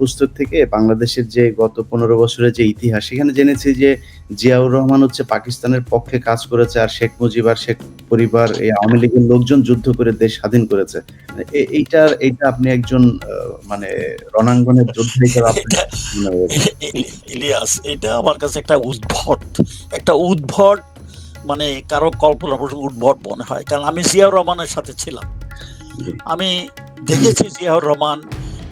পুস্তক থেকে বাংলাদেশের যে গত পনেরো বছরের যে ইতিহাস, সেখানে জেনেছি যে জিয়াউর রহমান হচ্ছে পাকিস্তানের পক্ষে কাজ করেছে আর শেখ মুজিব আর শেখ পরিবার, এই আওয়ামী লীগের লোকজন যুদ্ধ করে দেশ স্বাধীন করেছে। এইটার, এইটা আপনি একজন মানে রণাঙ্গনের যোদ্ধা মনে ইলিয়াস, এটা আমার কাছে একটা উদ্ভট একটা উদ্ভট মানে কারও কল্পনা উদ্ভট মনে হয়। কারণ আমি জিয়াউর রহমানের সাথে ছিলাম। আমি দেখেছি জিয়াউর রহমান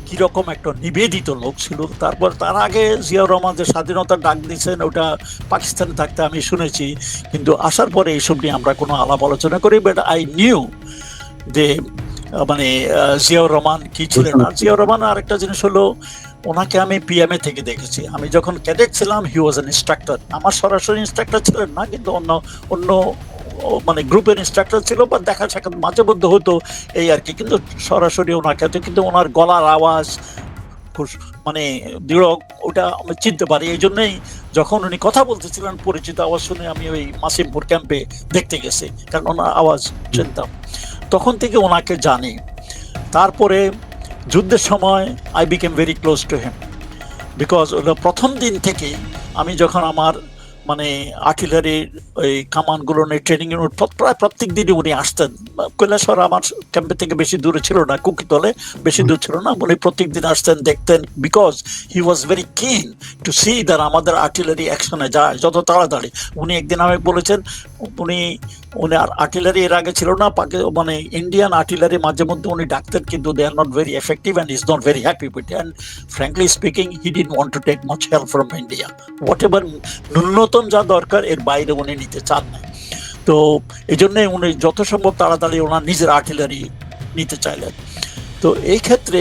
কীরকম একটা নিবেদিত লোক ছিল। তারপর তার আগে জিয়াউর রহমান যে স্বাধীনতার ডাক দিয়েছেন ওটা পাকিস্তানে থাকতে আমি শুনেছি। কিন্তু আসার পরে এইসব নিয়ে আমরা কোনো আলাপ আলোচনা করি। বাট আই নিউ যে মানে জিয়াউর রহমান কি ছিলেন। আর জিয়াউর রহমান আরেকটা জিনিস হলো ওনাকে আমি পিএমএ থেকে দেখেছি। আমি যখন ক্যাডেট ছিলাম হি ওয়াজ এন ইনস্ট্রাক্টর আমার সরাসরি ইনস্ট্রাক্টর ছিলেন না কিন্তু অন্য অন্য মানে গ্রুপের ইনস্ট্রাক্টর ছিল বা দেখা সাক্ষাৎ মাঝে মধ্যে হতো এই আর কি। কিন্তু সরাসরি ওনাকে হতো কিন্তু ওনার গলার আওয়াজ মানে দৃঢ়, ওটা আমি চিনতে পারি। এই জন্যই যখন উনি কথা বলতেছিলেন পরিচিত, আওয়াজ শুনে আমি ওই মাসিমপুর ক্যাম্পে দেখতে গেছি, কারণ ওনার আওয়াজ চিনতাম তখন থেকে ওনাকে জানি। তারপরে যুদ্ধের সময় I became very close to him because ওটা প্রথম দিন থেকেই আমি যখন আমার মানে আর্টিলারি ওই কামানগুলো নিয়ে ট্রেনিং প্রায় প্রত্যেক দিনই উনি আসতেন। কৈলাসর আমার ক্যাম্পে থেকে বেশি দূরে ছিল না কুকিতলে বেশি দূর ছিল না। উনি প্রত্যেক দিন আসতেন দেখতেন because he was very keen to see there আমাদের আর্টিলারি অ্যাকশনে যায় যত তাড়াতাড়ি। উনি একদিন আমাকে বলেছেন উনি উনি আর আর্টিলারি এর আগে ছিল না মানে ইন্ডিয়ান আর্টিলারি মাঝে মধ্যে উনি ডাকতেন, কিন্তু they are not very effective and is not very happy with and frankly speaking he didn't want to take much help from India whatever ন্যূনতম যা দরকার, এর বাইরে উনি নিতে চান না। তো এই জন্যে উনি যত সম্ভব তাড়াতাড়ি ওনার নিজের আর্টিলারি নিতে চাইলেন। তো এই ক্ষেত্রে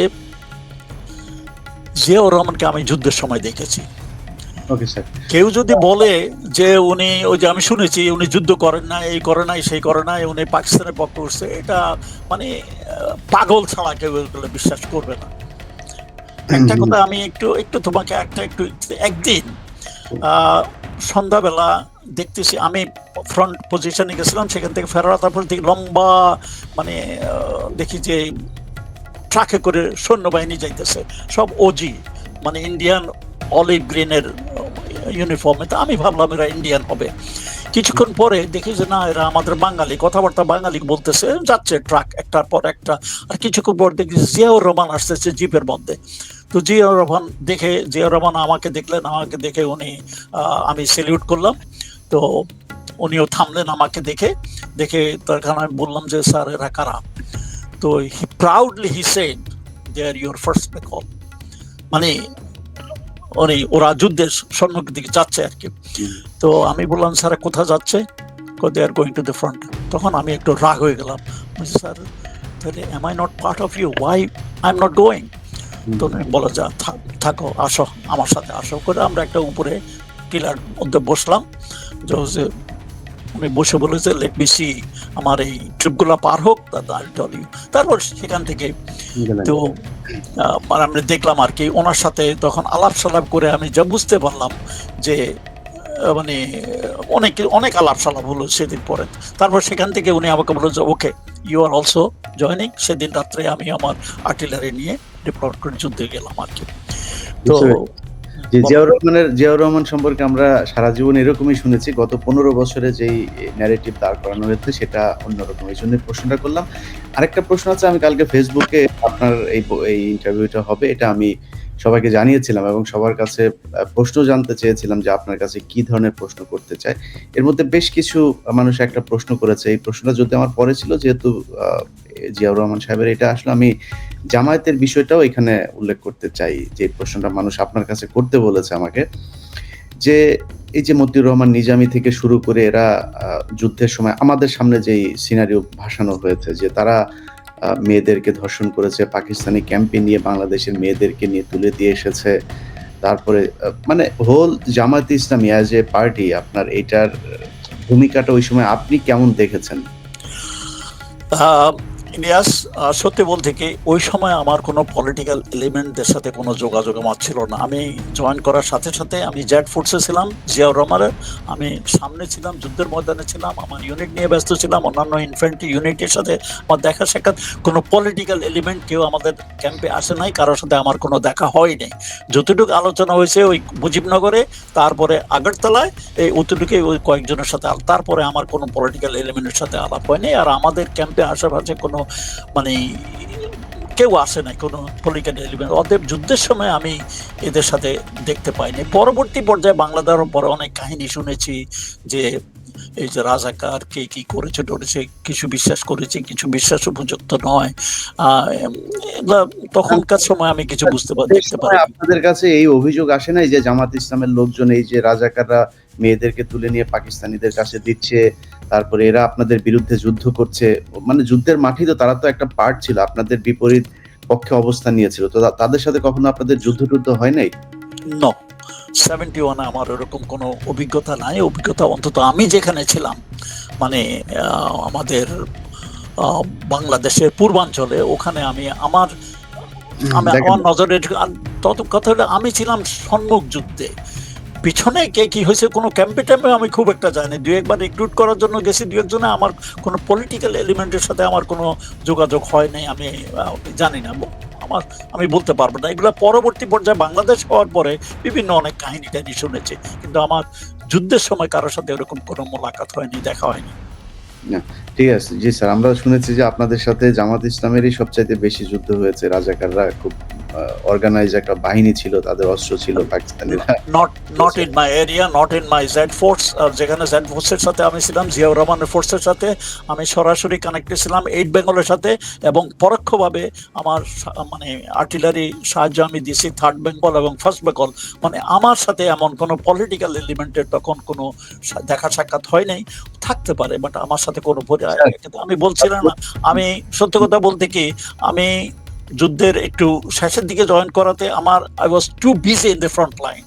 জিয়াউর রহমানকে আমি যুদ্ধের সময় দেখেছি। ওকে স্যার কেউ যদি বলে যে উনি ওই যে আমি শুনেছি উনি যুদ্ধ করেন না এই করে নাই সেই করে নাই উনি পাকিস্তানের পক্ষ করছে এটা মানে পাগল ছাড়া কেউ এগুলো বিশ্বাস করবে না। একটা কথা আমি একটু একটু তোমাকে একটা একটু একদিন সন্ধ্যাবেলা দেখতেছি আমি ফ্রন্ট পজিশনে গেছিলাম সেখান থেকে ফেরার তারপর দেখি লম্বা মানে দেখি যে ট্রাকে করে সৈন্যবাহিনী যাইতেছে সব ওজি মানে ইন্ডিয়ান অলিভ গ্রিনের ইউনিফর্মে তো আমি ভাবলাম এরা ইন্ডিয়ান হবে। কিছুক্ষণ পরে দেখি যে, না, এরা আমাদের বাঙালি। কথাবার্তা বাঙালি বলতেছে, যাচ্ছে ট্রাক একটার পর একটা। আর কিছুক্ষণ পর দেখি জিয়াউর রহমান আসতেছে জিপের মধ্যে। তো জিয়াউর রহমান দেখে, জিয়াউর রহমান আমাকে দেখলেন, আমাকে দেখে উনি আমি সেলিউট করলাম। তো উনিও থামলেন আমাকে দেখে। দেখে তার কারণে আমি বললাম যে, স্যার, এরা কারা? তো he proudly he said they are your first Bengal মানে উনি ওরা যুদ্ধের সম্মুখের দিকে যাচ্ছে আর কি। তো আমি বললাম স্যার কোথায় যাচ্ছে? They are going to the front তখন আমি একটু রাগ হয়ে গেলাম। বলছি স্যার তাহলে am I not part of you why I am not going তো তুমি বলো যা থাক- থাকো আসো আমার সাথে আসো। করে আমরা একটা উপরে টিলার মধ্যে বসলাম। যে উনি বসে বলেছে লেট বি সি আমার এই ট্রিপগুলো পার হোক তারপর সেখান থেকে তো মানে আমরা দেখলাম আর কি ওনার সাথে তখন আলাপ সালাপ করে আমি যা বুঝতে পারলাম যে মানে অনেক অনেক আলাপ সালাপ হলো সেদিন পরে। তারপর সেখান থেকে উনি আমাকে বলল যে okay you are also joining সেদিন রাত্রে আমি আমার আর্টিলারি নিয়ে ডিপ্লট করে যুদ্ধে গেলাম আর কি। তো যে জিয়াউর রহমানের জিয়াউর রহমান সম্পর্কে আমরা সারা জীবন এরকমই শুনেছি। গত পনেরো বছরে যেই ন্যারেটিভ দাঁড় করানো হয়েছে, সেটা অন্যরকম এই জন্য প্রশ্নটা করলাম। আরেকটা প্রশ্ন আছে, আমি কালকে ফেসবুকে আপনার এই ইন্টারভিউটা হবে, এটা আমি সবাইকে জানিয়েছিলাম এবং সবার কাছে প্রশ্ন জানতে চেয়েছিলাম যে আপনার কাছে কি ধরনের প্রশ্ন করতে চায়। এর মধ্যে বেশ কিছু মানুষ একটা প্রশ্ন করেছে। এই প্রশ্নটা যদি আমার পরে ছিল, যেহেতু জিয়াউর রহমান সাহেবের এটা আসলে আমি জামায়াতের বিষয়টাও এখানে উল্লেখ করতে চাই, যে প্রশ্নটা মানুষ আপনার কাছে করতে বলেছে আমাকে। যে এই যে মতিউর রহমান নিজামি থেকে শুরু করে এরা যুদ্ধের সময় আমাদের সামনে যেই সিনারিও ভাসানো হয়েছে, যে তারা মেয়েদেরকে ধর্ষণ করেছে, পাকিস্তানি ক্যাম্পে নিয়ে বাংলাদেশের মেয়েদেরকে নিয়ে তুলে দিয়ে এসেছে। তারপরে মানে whole Jamaat Islami as a party আপনার এটার ভূমিকাটা ওই সময় আপনি কেমন দেখেছেন? ইলিয়াস সত্যি বলতে কি, ওই সময় আমার কোনো পলিটিক্যাল এলিমেন্টদের সাথে কোনো যোগাযোগ আমার ছিল না। আমি জয়েন করার সাথে সাথে আমি জেড ফোর্সে ছিলাম জিয়াউর রহমানের আমি সামনে ছিলাম, যুদ্ধের ময়দানে ছিলাম, আমার ইউনিট নিয়ে ব্যস্ত ছিলাম, অন্যান্য ইনফ্যান্ট্রি ইউনিটের সাথে আমার দেখা সাক্ষাৎ। কোনো পলিটিক্যাল এলিমেন্ট কেউ আমাদের ক্যাম্পে আসে নাই, কারোর সাথে আমার কোনো দেখা হয়নি। যতটুকু আলোচনা হয়েছে ওই মুজিবনগরে, তারপরে আগরতলায়, এই অতটুকুই ওই কয়েকজনের সাথে তারপরে আমার কোনো পলিটিক্যাল এলিমেন্টের সাথে আলাপ হয়নি। আর আমাদের ক্যাম্পে আশেপাশে কোনো মানে কেউ আসে নাই কোনো পলিটিক্যাল এলিমেন্ট অতএব যুদ্ধের সময় আমি এদের সাথে দেখতে পাইনি। পরবর্তী পর্যায়ে বাংলাদেশের পরে অনেক কাহিনী শুনেছি যে এই যে রাজাকার কে কি করেছে টরেছে কিছু বিশ্বাস করেছে কিছু বিশ্বাস উপযুক্ত নয়। আহ, তখনকার সময় আমি কিছু বুঝতে পারি দেখতে পারি আপনাদের কাছে এই অভিযোগ আসে নাই যে জামাত ইসলামের লোকজন এই যে রাজাকাররা মেয়েদেরকে তুলে নিয়ে পাকিস্তানিদের কাছে দিচ্ছে তারপরে এরা আপনাদের বিরুদ্ধে যুদ্ধ করছে। মানে যুদ্ধের মাঠেই তো তারা তো একটা পার্ট ছিল আপনাদের বিপরীত পক্ষে অবস্থান নিয়েছিল। তো তাদের সাথে কখনো আপনাদের যুদ্ধ টুদ্ধ হয় নাই? নো সেভেন্টি ওয়ানে আমার এরকম কোনো অভিজ্ঞতা নাই। অভিজ্ঞতা অন্তত আমি যেখানে ছিলাম মানে আমাদের বাংলাদেশের পূর্বাঞ্চলে ওখানে আমি আমার আমার নজরে তত কথা হলো আমি ছিলাম সম্মুখ যুদ্ধে। পিছনে কে কি হয়েছে, কোনো ক্যাম্পে ট্যাম্পে আমি খুব একটা জানি। দু একবার রিক্রুট করার জন্য গেছি দু একজনে আমার কোনো পলিটিক্যাল এলিমেন্টের সাথে আমার কোনো যোগাযোগ হয় নাই, আমি জানি না। আমার, আমি বলতে পারব না। এগুলো পরবর্তী পর্যায়ে বাংলাদেশ হওয়ার পরে বিভিন্ন অনেক কাহিনী টাহিনী শুনেছি, কিন্তু আমার যুদ্ধের সময় কারোর সাথে এরকম কোনো মোলাকাত হয়নি, দেখা হয়নি। ঠিক আছে। জি স্যার আমরা শুনেছি যে আপনাদের সাথে জামাত ইসলামেরই সবচাইতে বেশি যুদ্ধ হয়েছে। রাজাকাররা খুব অর্গানাইজ একটা বাহিনী ছিল তাদের অস্ত্র ছিল পাকিস্তানিরা। Not not in my area not in my Z force যেখানে জেড ফোর্সের সাথে আমি ছিলাম জিয়াউর রহমানের ফোর্সের সাথে আমি সরাসরি কানেক্টেড ছিলাম এইট বেঙ্গলের সাথে এবং পরোক্ষভাবে আমার মানে আর্টিলারি সাহায্য আমি দিয়েছি থার্ড বেঙ্গল এবং ফার্স্ট বেঙ্গল মানে আমার সাথে এমন কোনো পলিটিক্যাল এলিমেন্টের তখন কোনো দেখা সাক্ষাৎ হয় নাই থাকতে পারে বাট আমার সাথে কোনো কিন্তু আমি বলছিলাম না আমি সত্য কথা বলতে কি আমি যুদ্ধের একটু শেষের দিকে জয়েন করাতে আমার I was too busy in the front line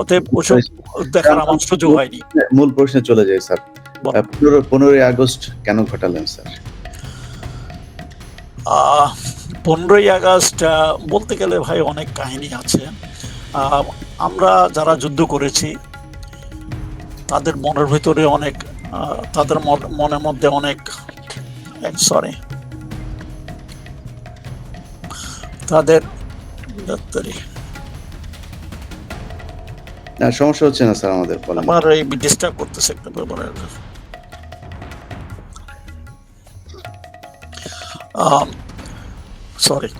অতএব ওসব দেখার আমার সুযোগ হয়নি। মূল প্রশ্নে চলে যাই স্যার। পনেরো পনেরোই আগস্ট কেন ঘটালেন স্যার? পনেরোই আগস্ট বলতে গেলে ভাই অনেক কাহিনী আছে। আমরা যারা যুদ্ধ করেছি তাদের মনের ভিতরে অনেক তাদের মন- মনের মধ্যে অনেক সরি তাদের ডাক্তারি না সমস্যা হচ্ছে না স্যার আমাদের আমার এই ডিস্টার্ব করতেছে একটা ব্যাপারে। সরি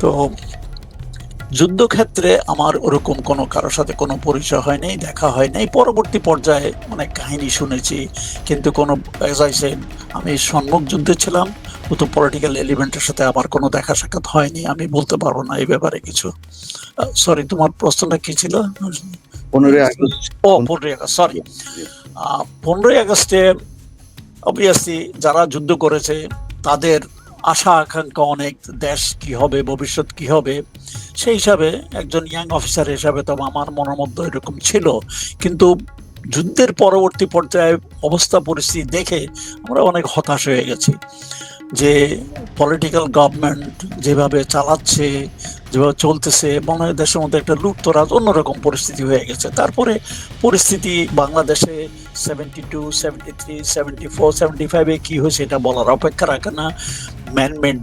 তো যুদ্ধক্ষেত্রে আমার ওরকম কোনো কারোর সাথে কোনো পরিচয় হয় নাই দেখা হয় নাই পরবর্তী পর্যায়ে অনেক কাহিনী শুনেছি কিন্তু কোনো আমি সম্মুখ যুদ্ধে ছিলাম। তো পলিটিক্যাল এলিমেন্টের সাথে আমার কোনো দেখা সাক্ষাৎ হয়নি আমি বলতে পারব না এই ব্যাপারে কিছু। সরি তোমার প্রশ্নটা কি ছিল? পনেরোই আগস্ট। ও পনেরোই আগস্ট সরি পনেরোই আগস্টে অবভিয়াসলি যারা যুদ্ধ করেছে তাদের আশা আকাঙ্ক্ষা অনেক দেশ কি হবে ভবিষ্যৎ কি হবে সেই হিসাবে একজন ইয়াং অফিসার হিসাবে তো আমার মনের মধ্যে এরকম ছিল। কিন্তু যুদ্ধের পরবর্তী পর্যায়ে অবস্থা পরিস্থিতি দেখে আমরা অনেক হতাশ হয়ে গেছি। যে পলিটিক্যাল গভর্নমেন্ট যেভাবে চালাচ্ছে, যেভাবে চলতেছে, মনে হয় দেশের মধ্যে একটা লুপ্তরাজ অন্যরকম পরিস্থিতি হয়ে গেছে। তারপরে পরিস্থিতি বাংলাদেশে seventy two seventy three seventy four seventy ফাইভে কী হয়েছে এটা বলার অপেক্ষা রাখে না। ম্যানমেড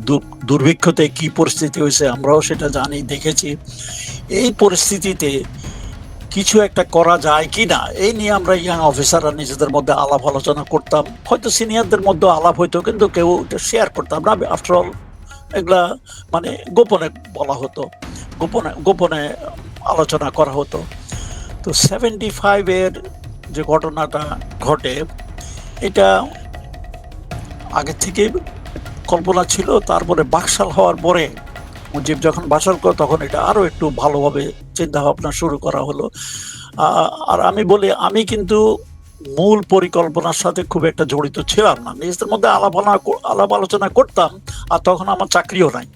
দুর্ভিক্ষতে কী পরিস্থিতি হয়েছে আমরাও সেটা জানি, দেখেছি। এই পরিস্থিতিতে কিছু একটা করা যায় কি না এই নিয়ে আমরা ইয়াং অফিসাররা নিজেদের মধ্যে আলাপ আলোচনা করতাম। হয়তো সিনিয়রদের মধ্যে আলাপ হইতো, কিন্তু কেউ এটা শেয়ার করতাম। না আফটার অল এগুলা মানে গোপনে বলা হতো। গোপনে গোপনে আলোচনা করা হতো। তো সেভেন্টি ফাইভের যে ঘটনাটা ঘটে, এটা আগে থেকে কল্পনা ছিল। তারপরে বাকশাল হওয়ার পরে মুজিব যখন বাসাল করে, তখন এটা আরও একটু ভালোভাবে চিন্তা ভাবনা শুরু করা হলো। আর আমি বলি, আমি কিন্তু মূল পরিকল্পনার সাথে খুব একটা জড়িত ছিলাম না। নিজেদের মধ্যে আলাপ আলাপ আলোচনা করতাম, আর তখন আমার চাকরিও নাই।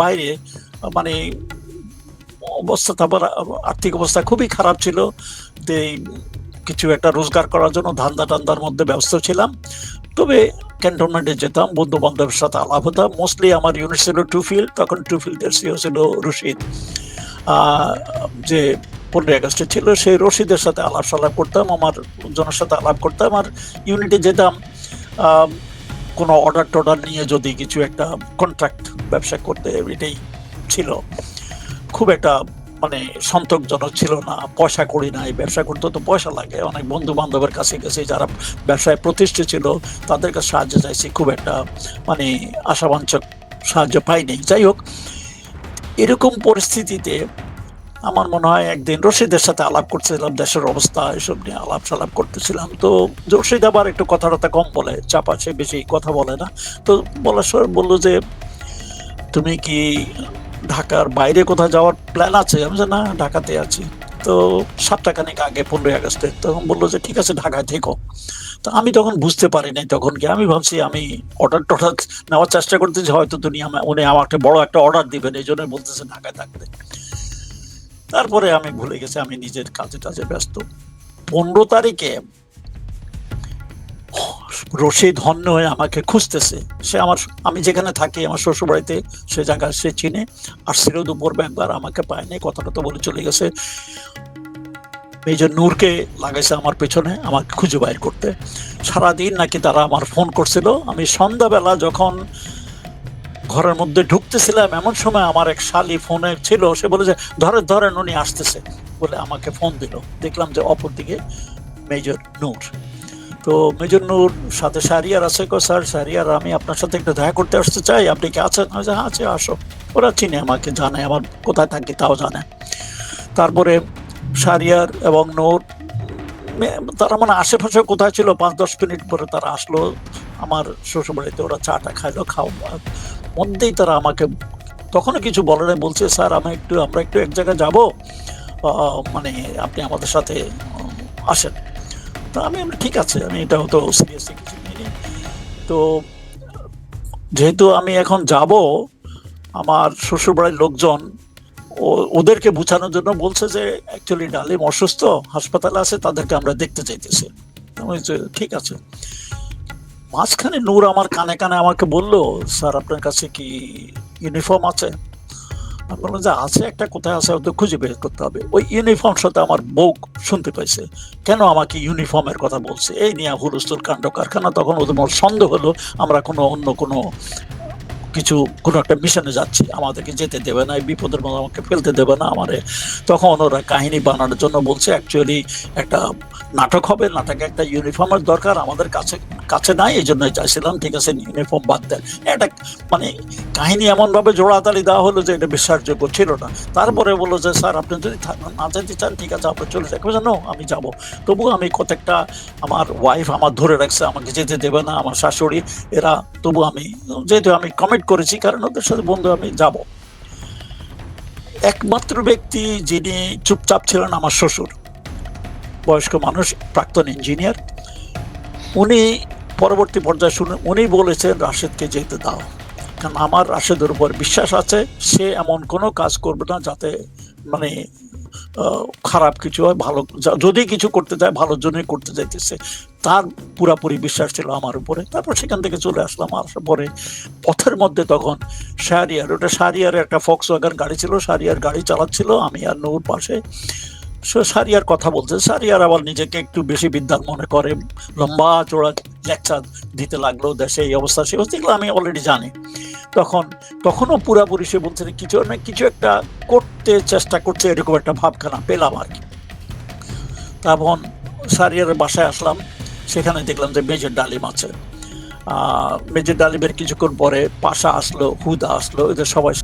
বাইরে মানে অবস্থা তারপর আর্থিক অবস্থা খুবই খারাপ ছিল। যে কিছু একটা রোজগার করার জন্য ধান্দা টান্দার মধ্যে ব্যস্ত ছিলাম। তবে ক্যান্টনমেন্টে যেতাম বন্ধু বান্ধবের সাথে আলাপ হতাম। মোস্টলি আমার ইউনিট ছিল টু ফিল্ড তখন টু ফিল্ডের সিও ছিল রশিদ। যে পনেরোই আগস্টে ছিল সেই রশিদের সাথে আলাপ সালাপ করতাম, আমার জনের সাথে আলাপ করতাম আর ইউনিটে যেতাম। কোনো অর্ডার টর্ডার নিয়ে যদি কিছু একটা কন্ট্রাক্ট ব্যবসা করতে, এটাই ছিল। খুব একটা মানে সন্তোষজনক ছিল না, পয়সা করি নাই, ব্যবসা করতে তো পয়সা লাগে। অনেক বন্ধু বান্ধবের কাছে গেছি, যারা ব্যবসায় প্রতিষ্ঠিত ছিল, তাদের কাছে সাহায্য চাইছি, খুব একটা মানে আশাবাঞ্চক সাহায্য পাইনি। যাই হোক, এরকম পরিস্থিতিতে আমার মনে হয় একদিন রশিদের সাথে আলাপ করছিলাম, দেশের অবস্থা, এসব নিয়ে আলাপ সালাপ করতেছিলাম। তো রশিদ আবার একটু কথা টথা কম বলে, চাপা সে বেশি কথা বলে না। তো বলার সময় বলল যে, তুমি কি ঢাকার বাইরে কোথাও যাওয়ার প্ল্যান আছে? আমি বলছি, না ঢাকাতে আছি। তো সপ্তাহখানেক আগে পনেরোই আগস্টে তখন বলল যে ঠিক আছে ঢাকায় থেকো। তো আমি তখন বুঝতে পারি নাই তখন কি। আমি ভাবছি আমি অর্ডার টর্ডার নেওয়ার চেষ্টা করতেছি হয়তো তুমি আমা- উনি আমাকে বড় একটা অর্ডার দিবেন এই জন্য বলতেছে ঢাকায় থাকতে। তারপরে আমি ভুলে গেছি আমি নিজের কাজে টাজে ব্যস্ত। পনেরো তারিখে রশিদ ধন্য হয়ে আমাকে খুঁজতেছে। সে আমার আমি যেখানে থাকি, আমার শ্বশুরবাড়িতে সে জায়গায় সে চিনে। আর ছিল দুপুর একবার, আমাকে পায়নি, কথাটা তো বলে চলে গেছে। মেজর নূরকে লাগাইছে আমার পেছনে, আমাকে খুঁজে বাইর করতে। সারাদিন নাকি তারা আমার ফোন করছিল। আমি সন্ধ্যাবেলা যখন ঘরের মধ্যে ঢুকতেছিলাম, এমন সময় আমার এক শালি ফোনে ছিল, সে বলে যে ধরেন ধরেন উনি আসতেছে। বলে আমাকে ফোন দিল। দেখলাম যে অপর দিকে মেজর নূর। তো মেজর নূর সাথে সারিয়ার আছে কো, স্যার সারিয়ার আমি আপনার সাথে একটু দেখা করতে আসতে চাই। আপনি কি আছেন? হ্যাঁ আছে, আসো। ওরা চিনে আমাকে, জানে আমার কোথায় থাকি, তাও জানে। তারপরে সারিয়ার এবং নূর তারা মানে আশেপাশে কোথায় ছিল, পাঁচ দশ মিনিট পরে তারা আসলো আমার শ্বশুরবাড়িতে। ওরা চাটা খাইলো খাও মধ্যেই তারা আমাকে তখনও কিছু বলে নাই, বলছে, স্যার, আমি একটু, আমরা একটু এক জায়গায় যাব। মানে আপনি আমাদের সাথে আসেন। তো আমি বললাম, ঠিক আছে আমি এটাও তো সিরিয়াসলি কিছু নিইনি তো যেহেতু আমি এখন যাব আমার শ্বশুরবাড়ির লোকজন ও ওদেরকে বোঝানোর জন্য বলছে যে অ্যাকচুয়ালি ডালিম অসুস্থ হাসপাতালে আছে তাদেরকে আমরা দেখতে চাইতেছি। ঠিক আছে। মাঝখানে নূর আমার কানে কানে আমাকে বলল স্যার আপনার কাছে কি ইউনিফর্ম আছে? বললাম যে আছে, একটা কোথায় আছে ওদের খুঁজে বের করতে হবে। ওই ইউনিফর্ম সাথে আমার বউ শুনতে পাইছে। কেন আমাকে ইউনিফর্মের কথা বলছে? এই নিয়ে হুলস্থুল কাণ্ড কারখানা তখন ওদের সন্দেহ হলো, আমরা কোনো অন্য কোনো কিছু কোনো একটা মিশনে যাচ্ছি, আমাদেরকে যেতে দেবে না, এই বিপদের মধ্যে আমাকে ফেলতে দেবে না আমারে। তখন ওরা কাহিনী বানানোর জন্য বলছে অ্যাকচুয়ালি একটা নাটক হবে, নাটকে একটা ইউনিফর্মের দরকার, আমাদের কাছে কাছে নাই, এই জন্যই চাইছিলাম, ঠিক আছে ইউনিফর্ম বাদ দেন। এটা মানে কাহিনী এমনভাবে জোড়াতালি দেওয়া হলো যে এটা বিশ্বাসযোগ্য ছিল না। তারপরে বলল যে, স্যার, আপনি যদি না যেতে চান, ঠিক আছে, আপনি চলে যাবেন জানো আমি যাব। তবু আমি কতটা আমার ওয়াইফ আমার ধরে রাখছে, আমাকে যেতে দেবে না, আমার শাশুড়ি, এরা তবু আমি, যেহেতু আমি কমিট করেছি, কারণ ওদের সাথে বন্ধু আমি যাব। একমাত্র ব্যক্তি যিনি চুপচাপ ছিলেন আমার শ্বশুর। বয়স্ক মানুষ, প্রাক্তন ইঞ্জিনিয়ার উনি পরবর্তী পর্যায়ে শুনে, উনি বলেছেন, রাশেদকে যেতে দাও। কারণ আমার রাশেদের উপর বিশ্বাস আছে, সে এমন কোনো কাজ করবে না যাতে মানে খারাপ কিছু হয়, ভালো যদি কিছু করতে চায়, ভালোর জন্যই করতে চাইতেছে তার পুরাপুরি বিশ্বাস ছিল আমার উপরে। তারপর সেখান থেকে চলে আসলাম, আসার পরে পথের মধ্যে তখন শাহরিয়ার ওটা শাহরিয়ার একটা ফক্স ওয়াগান গাড়ি ছিল শাহরিয়ার গাড়ি চালাচ্ছিল, আমি আর নৌর পাশে। সে সারিয়ার কথা বলছে, সারিয়ার আবার নিজেকে একটু বেশি বিদ্যান মনে করে, লম্বা চোড়া লেকচার দিতে লাগল দেশে, এই অবস্থা, সে অবস্থা আমি অলরেডি জানি। তখন, তখনও পুরাপুরি সে বলছে না কিছু না, কিছু একটা করতে চেষ্টা করছে, এরকম একটা ভাবখানা পেলাম আর কি। তখন সারিয়ার বাসায় আসলাম, সেখানে দেখলাম যে মেজর ডালিম আছে। মেজর ডালিমের কিছুক্ষণ পরে পাশা আসলো, হুদা আসলো, এদের সবাই